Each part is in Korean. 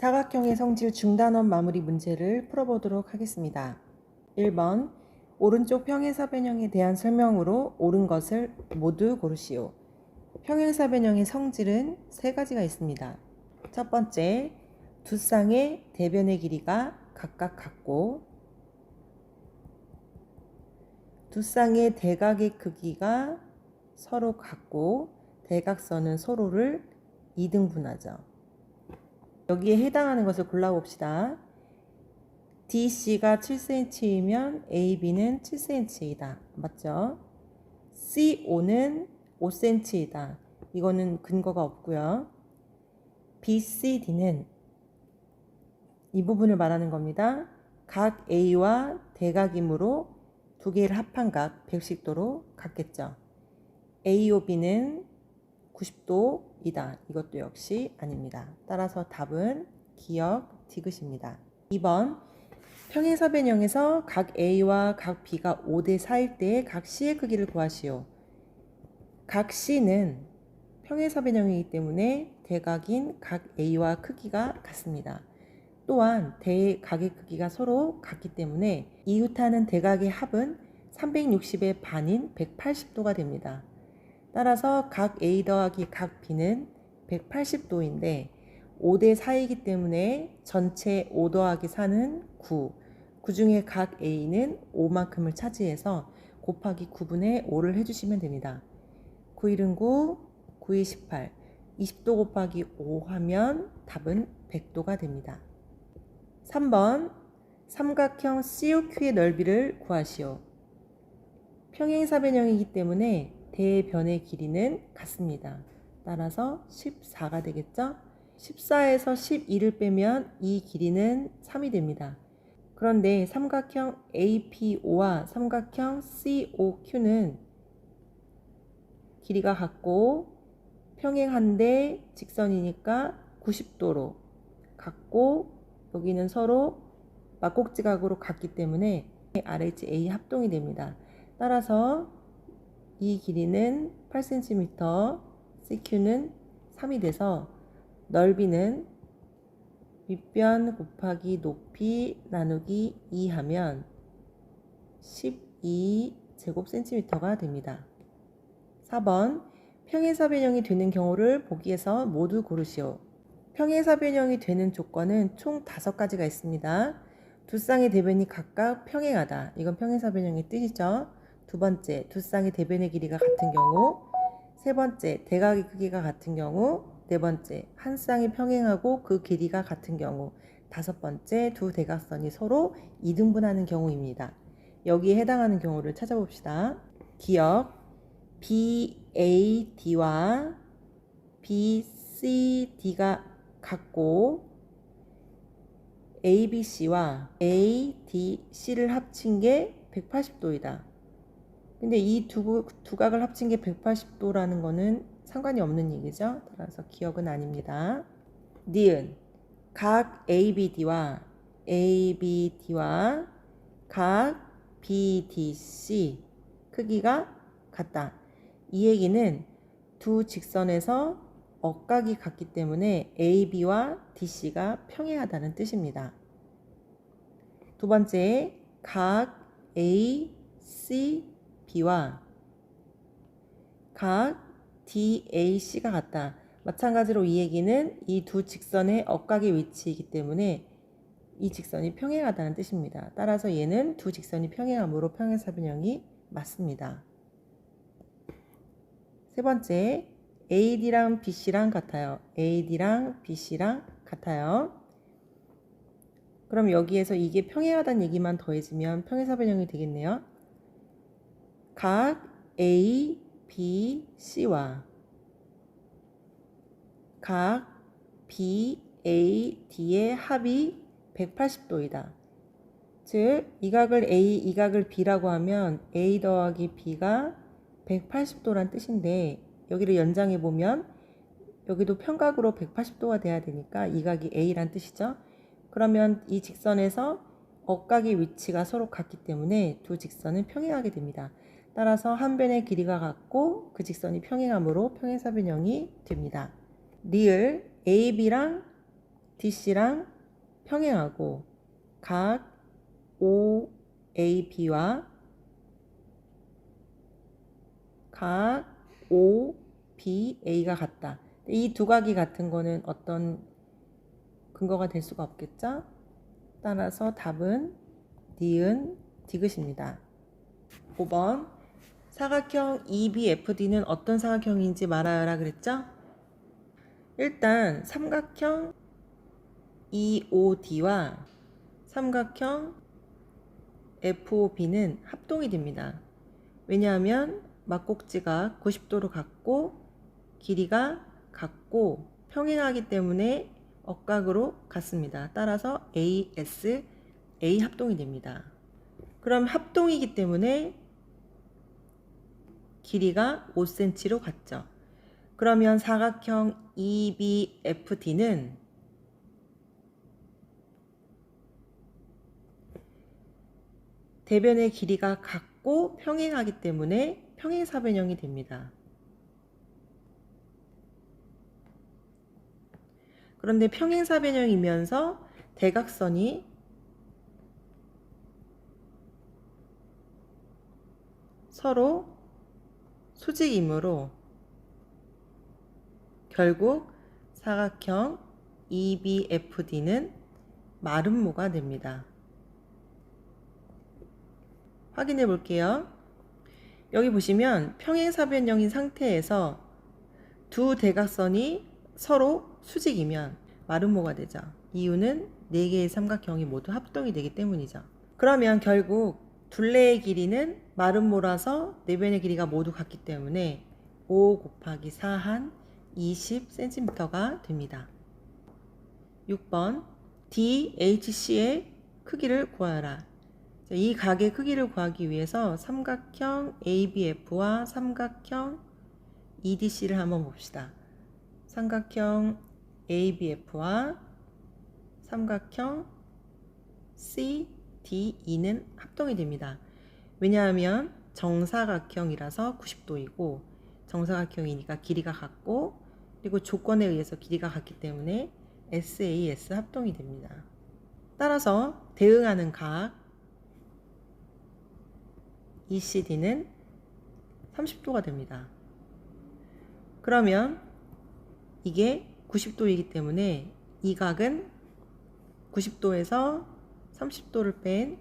사각형의 성질 중단원 마무리 문제를 풀어보도록 하겠습니다. 1번 오른쪽 평행사변형에 대한 설명으로 옳은 것을 모두 고르시오. 평행사변형의 성질은 세 가지가 있습니다. 첫 번째, 두 쌍의 대변의 길이가 각각 같고 두 쌍의 대각의 크기가 서로 같고 대각선은 서로를 2등분하죠. 여기에 해당하는 것을 골라봅시다. DC가 7cm이면 AB는 7cm이다. 맞죠? CO는 5cm이다. 이거는 근거가 없고요. BCD는 이 부분을 말하는 겁니다. 각 A와 대각이므로 두 개를 합한 각 110도로 같겠죠. AOB는 90도이다. 이것도 역시 아닙니다. 따라서 답은 기억 디귿입니다. 2번 평행사변형에서 각 A와 각 B가 5대 4일 때 각 C의 크기를 구하시오. 각 C는 평행사변형이기 때문에 대각인 각 A와 크기가 같습니다. 또한 대각의 크기가 서로 같기 때문에 이웃하는 대각의 합은 360의 반인 180도가 됩니다. 따라서 각 A 더하기 각 B는 180도인데 5대 4이기 때문에 전체 5 더하기 4는 9. 그 중에 각 A는 5만큼을 차지해서 곱하기 9분의 5를 해주시면 됩니다. 9일은 9, 9이 18. 20도 곱하기 5 하면 답은 100도가 됩니다. 3번 삼각형 COQ의 넓이를 구하시오. 평행사변형이기 때문에 대변의 길이는 같습니다. 따라서 14가 되겠죠? 14에서 12를 빼면 이 길이는 3이 됩니다. 그런데 삼각형 APO와 삼각형 COQ는 길이가 같고 평행한데 직선이니까 90도로 같고 여기는 서로 막곡지각으로 같기 때문에 RHA 합동이 됩니다. 따라서 이 길이는 8cm, CQ는 3이 돼서 넓이는 윗변 곱하기 높이 나누기 2 하면 12 제곱cm가 됩니다. 4번 평행사 변형이 되는 경우를 보기에서 모두 고르시오. 평행사 변형이 되는 조건은 총 5가지가 있습니다. 두 쌍의 대변이 각각 평행하다. 이건 평행사 변형의 뜻이죠. 두 번째, 두 쌍의 대변의 길이가 같은 경우. 세 번째, 대각의 크기가 같은 경우. 네 번째, 한 쌍이 평행하고 그 길이가 같은 경우. 다섯 번째, 두 대각선이 서로 이등분하는 경우입니다. 여기에 해당하는 경우를 찾아봅시다. 기억 BAD와 BCD가 같고 ABC와 ADC를 합친 게 180도이다. 근데 이 두 두 각을 합친 게 180도라는 거는 상관이 없는 얘기죠. 따라서 기억은 아닙니다. 니은 각 ABD와 ABD와 각 BDC 크기가 같다. 이 얘기는 두 직선에서 억각이 같기 때문에 AB와 DC가 평행하다는 뜻입니다. 두 번째, 각 A, C, B와 각 DAC가 같다. 마찬가지로 이 얘기는 이 두 직선의 억각의 위치이기 때문에 이 직선이 평행하다는 뜻입니다. 따라서 얘는 두 직선이 평행하므로 평행사변형이 맞습니다. 세 번째, AD랑 BC랑 같아요. AD랑 BC랑 같아요. 그럼 여기에서 이게 평행하다는 얘기만 더해지면 평행사변형이 되겠네요. 각 A, B, C와 각 B, A, D의 합이 180도이다. 즉, 이 각을 A, 이 각을 B라고 하면 A 더하기 B가 180도란 뜻인데 여기를 연장해 보면 여기도 평각으로 180도가 돼야 되니까 이 각이 A란 뜻이죠. 그러면 이 직선에서 억각의 위치가 서로 같기 때문에 두 직선은 평행하게 됩니다. 따라서 한 변의 길이가 같고 그 직선이 평행하므로 평행사변형이 됩니다. 리을 AB랑 DC랑 평행하고 각 OAB와 각 OBA가 같다. 이 두 각이 같은 거는 어떤 근거가 될 수가 없겠죠? 따라서 답은 니은 디귿입니다. 5번 사각형 EBFD는 어떤 사각형인지 말하여라 그랬죠? 일단 삼각형 EOD와 삼각형 FOB는 합동이 됩니다. 왜냐하면 막꼭지가 90도로 같고 길이가 같고 평행하기 때문에 억각으로 같습니다. 따라서 AS, A 합동이 됩니다. 그럼 합동이기 때문에 길이가 5cm로 같죠. 그러면 사각형 EBFD는 대변의 길이가 같고 평행하기 때문에 평행사변형이 됩니다. 그런데 평행사변형이면서 대각선이 서로 수직이므로 결국 사각형 EBFD는 마름모가 됩니다. 확인해 볼게요. 여기 보시면 평행사변형인 상태에서 두 대각선이 서로 수직이면 마름모가 되죠. 이유는 네 개의 삼각형이 모두 합동이 되기 때문이죠. 그러면 결국 둘레의 길이는 마름모라서 네 변의 길이가 모두 같기 때문에 5 곱하기 4 한 20cm가 됩니다. 6번 DHC의 크기를 구하라. 자, 이 각의 크기를 구하기 위해서 삼각형 ABF와 삼각형 EDC를 한번 봅시다. 삼각형 ABF와 삼각형 CDE는 합동이 됩니다. 왜냐하면 정사각형이라서 90도이고 정사각형이니까 길이가 같고 그리고 조건에 의해서 길이가 같기 때문에 SAS 합동이 됩니다. 따라서 대응하는 각 ECD는 30도가 됩니다. 그러면 이게 90도이기 때문에 이 각은 90도에서 30도를 뺀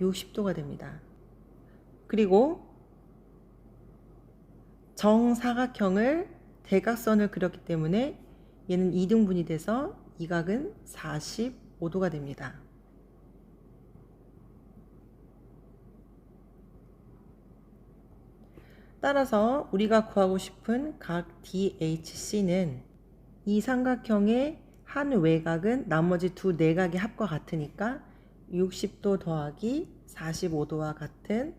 60도가 됩니다. 그리고 정사각형을 대각선을 그렸기 때문에 얘는 2등분이 돼서 이 각은 45도가 됩니다. 따라서 우리가 구하고 싶은 각 DHC는 이 삼각형의 한 외곽은 나머지 두 내각의 합과 같으니까 60도 더하기 45도와 같은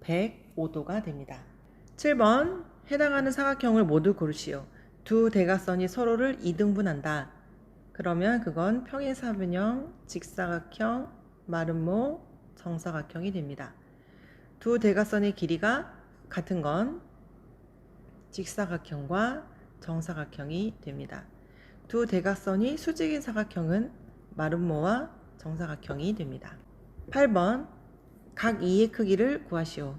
105도가 됩니다. 7번 해당하는 사각형을 모두 고르시오. 두 대각선이 서로를 이등분한다. 그러면 그건 평행사변형, 직사각형, 마름모, 정사각형이 됩니다. 두 대각선의 길이가 같은 건 직사각형과 정사각형이 됩니다. 두 대각선이 수직인 사각형은 마름모와 정사각형이 됩니다. 8번 각 2의 크기를 구하시오.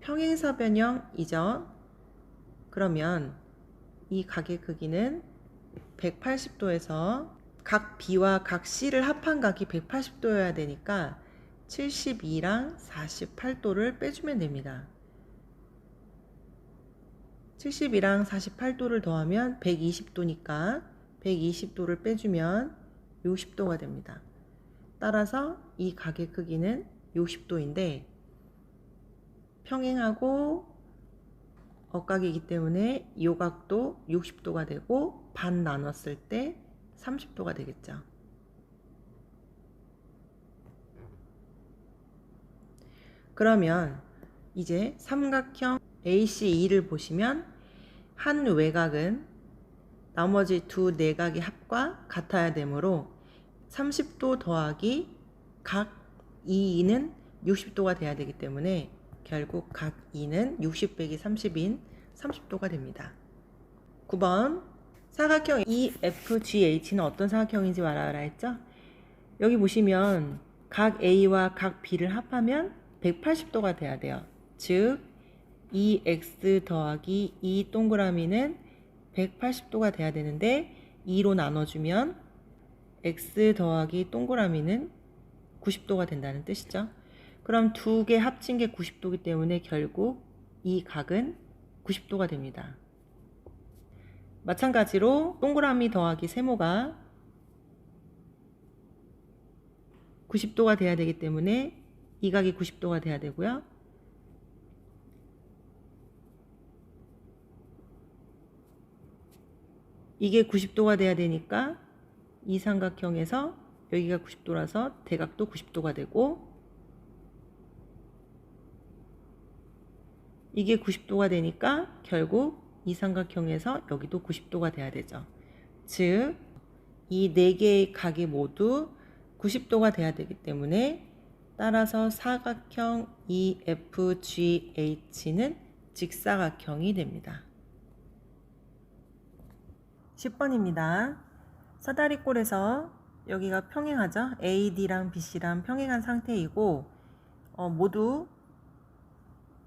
평행사 변형이죠. 그러면 이 각의 크기는 180도에서 각 B와 각 C를 합한 각이 180도여야 되니까 72랑 48도를 빼주면 됩니다. 72랑 48도를 더하면 120도니까 120도를 빼주면 60도가 됩니다. 따라서 이 각의 크기는 60도인데 평행하고 억각이기 때문에 이 각도 60도가 되고 반 나눴을 때 30도가 되겠죠. 그러면 이제 삼각형 ACE를 보시면 한 외곽은 나머지 두 내각의 합과 같아야 되므로 30도 더하기 각 2는 60도가 돼야 되기 때문에 결국 각 2는 60 빼기 30인 30도가 됩니다. 9번 사각형 EFGH는 어떤 사각형인지 말하라 했죠? 여기 보시면 각 A와 각 B를 합하면 180도가 돼야 돼요. 즉, 2x 더하기 2 동그라미는 180도가 돼야 되는데 2로 나눠주면 x 더하기 동그라미는 90도가 된다는 뜻이죠. 그럼 두 개 합친 게 90도이기 때문에 결국 이 각은 90도가 됩니다. 마찬가지로 동그라미 더하기 세모가 90도가 돼야 되기 때문에 이 각이 90도가 돼야 되고요. 이게 90도가 돼야 되니까 이 삼각형에서 여기가 90도라서 대각도 90도가 되고 이게 90도가 되니까 결국 이 삼각형에서 여기도 90도가 돼야 되죠. 즉, 이 네 개의 각이 모두 90도가 돼야 되기 때문에 따라서 사각형 EFGH는 직사각형이 됩니다. 10번입니다. 사다리꼴에서 여기가 평행하죠? AD랑 BC랑 평행한 상태이고 어, 모두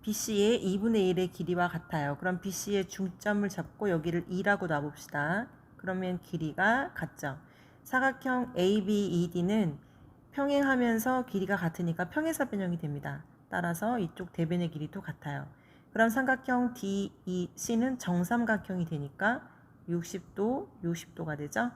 BC의 2분의 1의 길이와 같아요. 그럼 BC의 중점을 잡고 여기를 2라고 놔봅시다. 그러면 길이가 같죠. 사각형 ABED는 평행하면서 길이가 같으니까 평행사 변형이 됩니다. 따라서 이쪽 대변의 길이도 같아요. 그럼 삼각형 DEC는 정삼각형이 되니까 60도, 60도가 되죠.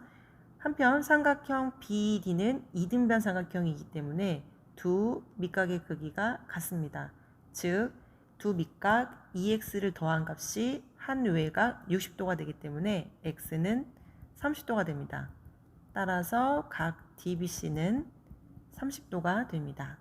한편 삼각형 BD는 이등변 삼각형이기 때문에 두 밑각의 크기가 같습니다. 즉, 두 밑각 EX를 더한 값이 한 외각 60도가 되기 때문에 X는 30도가 됩니다. 따라서 각 DBC는 30도가 됩니다.